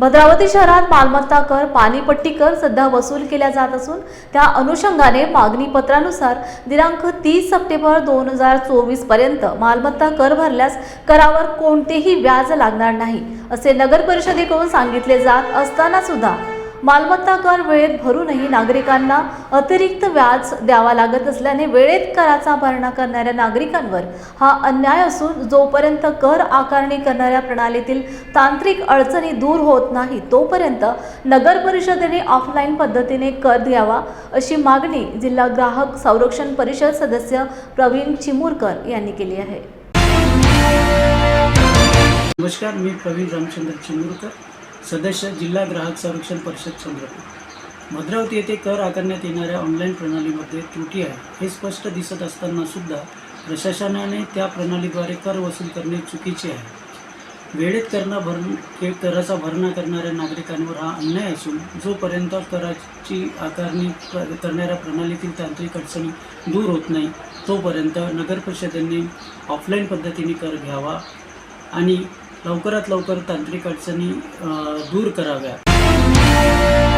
भद्रावती शहरात मालमत्ता कर पाणीपट्टी कर सध्या वसूल केल्या जात असून त्या अनुषंगाने मागणी पत्रानुसार दिनांक तीस सप्टेंबर दोन हजार चोवीसपर्यंत मालमत्ता कर भरल्यास करावर कोणतेही व्याज लागणार नाही असे नगर परिषदेकडून सांगितले जात असताना सुद्धा मालमत्ता कर वेळेत भरूनही नागरिकांना अतिरिक्त व्याज द्यावा लागत असल्याने वेळेत कराचा भरणा करणाऱ्या नागरिकांवर हा अन्याय असून जोपर्यंत कर आकारणी करणाऱ्या प्रणालीतील तांत्रिक अडचणी दूर होत नाही तोपर्यंत नगर परिषदेने ऑफलाईन पद्धतीने कर द्यावा अशी मागणी जिल्हा ग्राहक संरक्षण परिषद सदस्य प्रवीण चिमूरकर यांनी केली आहे. नमस्कार मी प्रवीण रामचंद्र चिमूरकर. सदस्य जिल्हा ग्राहक संरक्षण परिषद चंद्रपूर. भद्रावती येथे कर आकारण्यात येणाऱ्या ऑनलाईन प्रणालीमध्ये त्रुटी आहे. हे स्पष्ट दिसत असताना सुद्धा प्रशासनाने त्या प्रणालीद्वारे कर वसूल करणे चुकीचे आहे. वेळेत करणा भर कराचा भरणा करणाऱ्या नागरिकांवर हा अन्याय असून जोपर्यंत कराची आकारणी करणाऱ्या प्रणालीतील तांत्रिक अडचणी दूर होत नाही तोपर्यंत नगर परिषदेने ऑफलाईन पद्धतीने कर घ्यावा आणि लवकरात लवकर तांत्रिक अडचणी दूर कराव्या